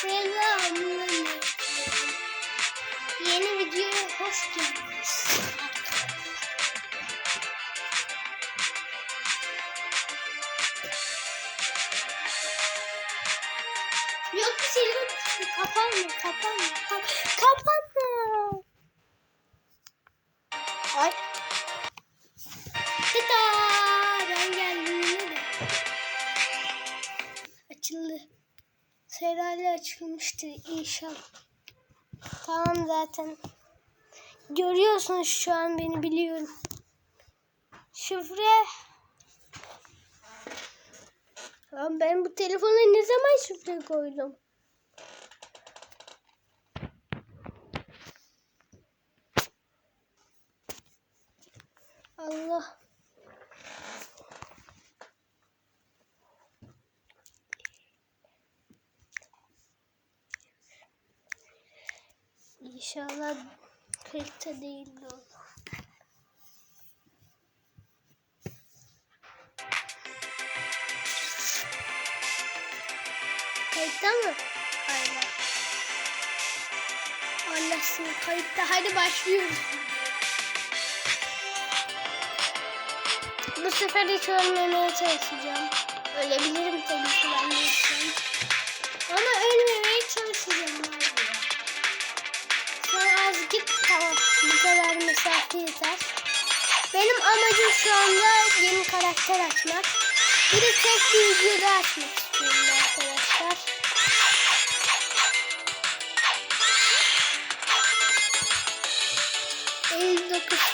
Selamünaleyküm. Yeni videoya hoş geldiniz. Yok bir şey yok. Kapanma, kapanma, kap kapanma. Ay. Herhalde açılmıştır inşallah. Tamam zaten. Görüyorsunuz şu an beni biliyorum. Şifre. Lan ben bu telefona ne zaman şifre koydum? Allah. İnşallah kayıtta değildir o. Kayıtta mı? Allah seni kayıtta. Hadi başlıyoruz. Bu sefer hiç ölmemeye çalışacağım. Ölebilirim tabii ki ben de. Ama ölmemeye çalışacağım abi. Git tamam. Bu kadar mesafe yeter. Benim amacım şu anda yeni karakter açmak. Bir de tek bir videoda açmak istiyorum arkadaşlar.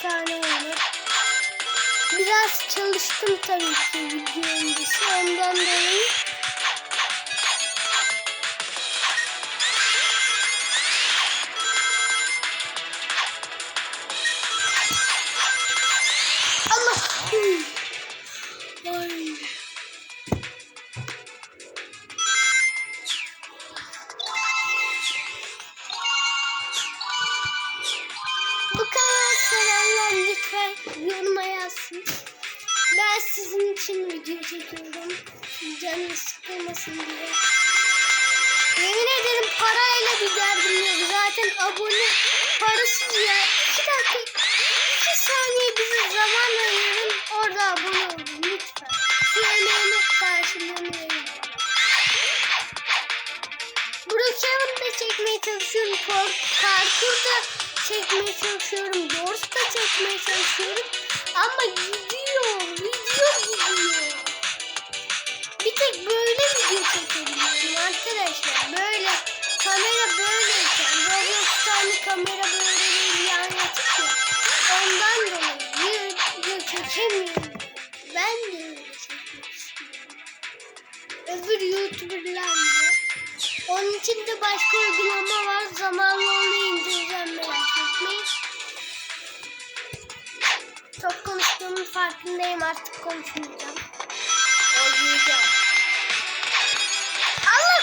Tane oldu. Biraz çalıştım tabii ki video öncesi. Ondan dolayı Bu kadar sevenler lütfen yoruma yazsın. Ben sizin için video çekiyorum. Canınız sıkılmasın diye. Yemin ederim parayla bir derdim yok. Zaten abone parasız ya. İki dakika, iki saniye bize zaman ayırın. Çekmeye çalışıyorum. Doors da çekmeye çalışıyorum. Ama gidiyor. Video gidiyor. Bir tek böyle video çekebiliyorum arkadaşlar. Böyle kamera böyleyken Roblox'ta hani kamera böyle değil yan yatık ya. Ondan dolayı video çekemiyorum. Ben de öyle çekmek istiyorum. Öbür YouTuber'lar gibi. Onun için de başka uygulama var. Zamanla onu indireceğim merak farkındayım artık konuşmayacağım. Oynayacağım. Allah!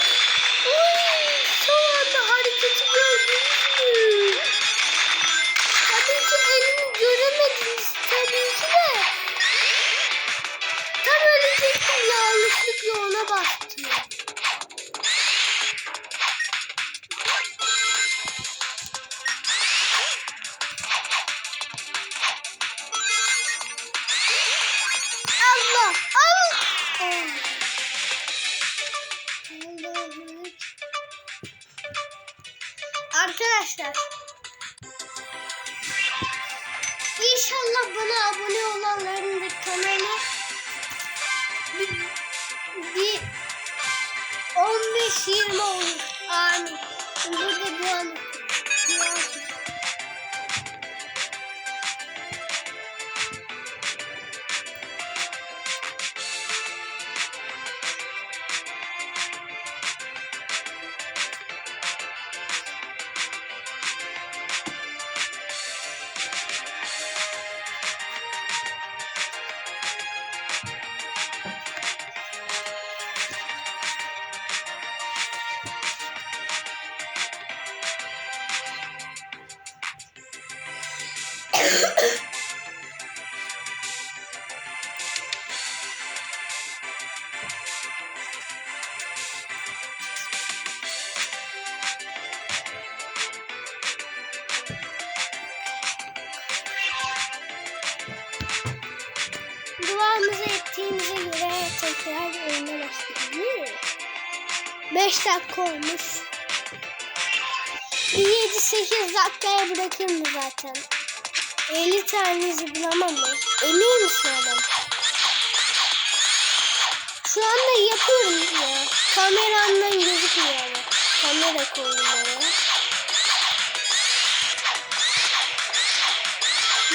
Uy, son anda hareketi gördünüz mü? Tabii ki elimi göremediniz tabii ki de. Tam ölecektim yanlışlıkla ona bastım. Arkadaşlar İnşallah bana abone olanların da kanalı bir, bir 15-20 olur. Amin. Burada dua duamızı ettiğimize göre tekrar oyuna başlayalım. 5 dakika olmuş. Bir 7-8 dakikaya bırakır mı zaten? 50 tane zıplamam mı? Emin misin adam? Şu anda yapıyorum ya. Kameramdan gözükmüyor ama. Kamera koydum oraya.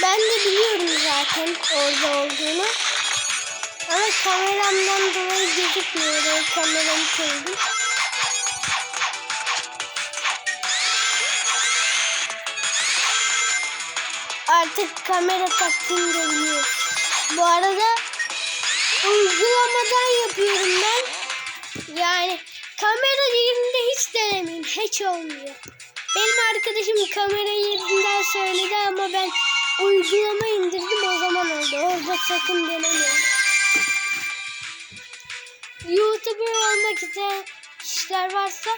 Ben de biliyorum zaten orada olduğunu. Ama kameramdan dolayı gözükmüyor. Kameramı koydum. Artık kamera taktığımı da biliyorum. Bu arada uygulamadan yapıyorum ben. Yani kamera yerinde hiç denemeyeyim. Hiç olmuyor. Benim arkadaşım kamera yerinden söyledi ama ben uygulama indirdim o zaman oldu. Orada sakın denemeyin. YouTuber olmak isteyen kişiler varsa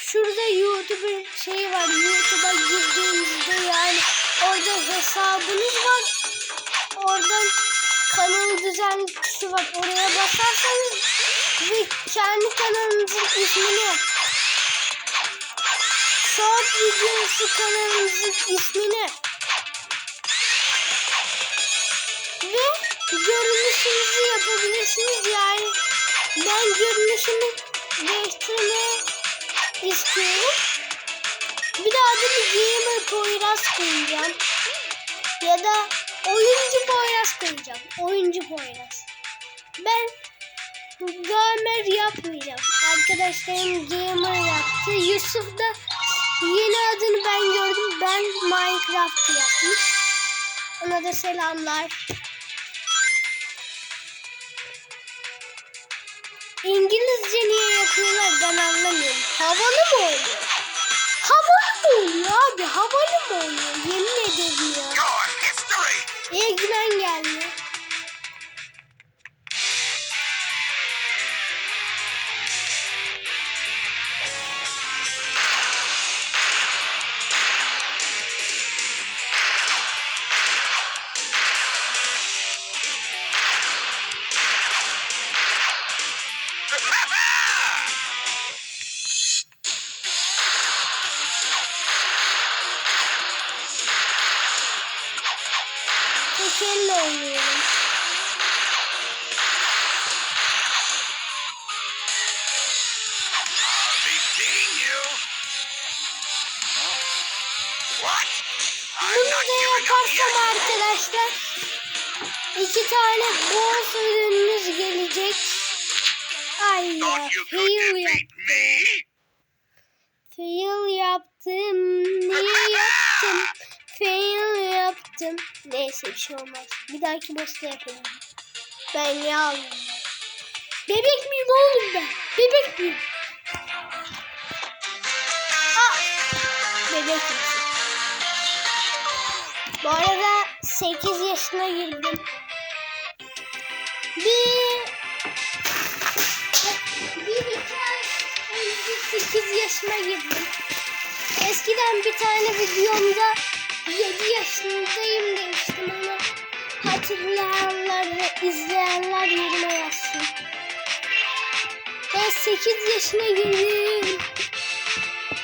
şurada YouTuber şeyi var. YouTube'a girdiğinizde yani orada hesabınız var. Oradan kanal düzenleyicisi var. Oraya basarsanız ve kendi kanalınızın ismini short videosu kanalınızın ismini ve görünüşünüzü yapabilirsiniz yani ben görünüşümü değiştirmeyi istiyorum. Bir de adını Gamer Poyraz koyacağım. Ya da oyuncu Poyraz koyacağım. Oyuncu Poyraz. Ben gamer yapmayacağım. Arkadaşlarım gamer yaptı. Yusuf da yeni adını ben gördüm. Ben Minecraft yapmış. Ona da selamlar. İngilizce niye yapıyorlar ben anlamıyorum. Havalı mı oluyor? Havalı mı oluyor abi? Havalı mı oluyor? Yemin ederim ya. History! Egmen geldi. What? I'm Bunu da yaparsam arkadaşlar iki tane boss ürünümüz gelecek. Ay ya fail yaptım. Fail yaptım. Niye yaptım? Fail yaptım. Neyse bir şey olmaz. Bir dahaki boss'ta yapalım. Ben alayım? Bebek miyim oğlum ben? Bebek miyim? Aa! Bebek misin? Bu arada 8 yaşına girdim. Bir bir iki ay önce 8 yaşına girdim. Eskiden bir tane videomda 7 yaşındayım demiştim ama hatırlayanlar ve izleyenler yerime yazsın. Ben 8 yaşına girdim.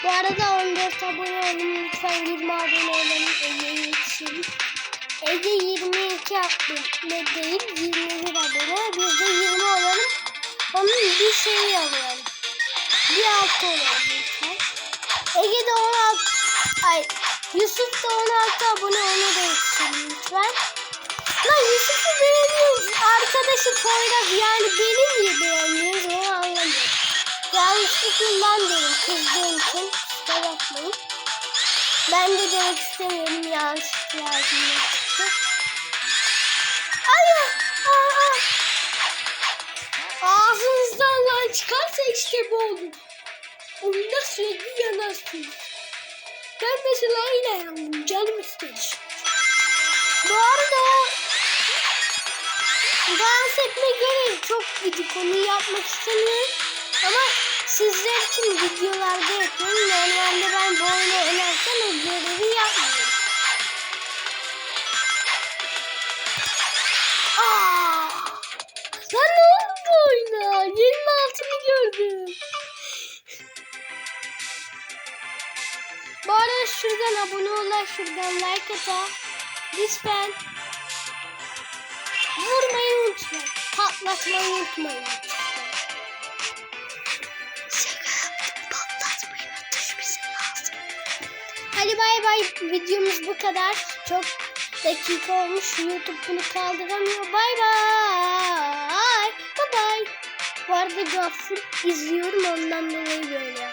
Bu arada 14 abone olun lütfen 20 abone olun Ege'ye yetişelim. Ege 22 abone değil 21 abone. Biz de 20 olalım. Onun bir şeyi alalım. Bir altı olalım lütfen. Ege de 16 ay Yusuf da 16 abone ona da yetişelim lütfen. Lan Yusuf'u beğeniyoruz. Arkadaşı Poyraz yani beni niye beğenmiyoruz onu anlamıyorum. Yanlışlıkla dedim kızdığım için. Kusura bakmayın. Ben de demek istemiyorum yanlışlıkla ağzımdan çıktı. Ay aa, aa. Ağzınızdan lan çıkarsa işte bu olur. Oyunda sürekli yanarsınız. Ben mesela yandım. Canım istemiş. Bu arada dans etme görevi çok gıcık. Onu yapmak istemiyorum. Ama sizler için videolarda yapıyorum. Normalde ben bu oyunu oynarken o görevi yapmıyorum. Aa, şuradan abone ol, şuradan like ata. Lütfen. Vurmayı. Patlatmayı unutmayın. Patlatmayı lazım. Hadi bay bay. Videomuz bu kadar. Çok dakika olmuş. YouTube bunu kaldıramıyor. Bay bay. Bay bay. Bu arada Gaffur izliyorum ondan dolayı böyle.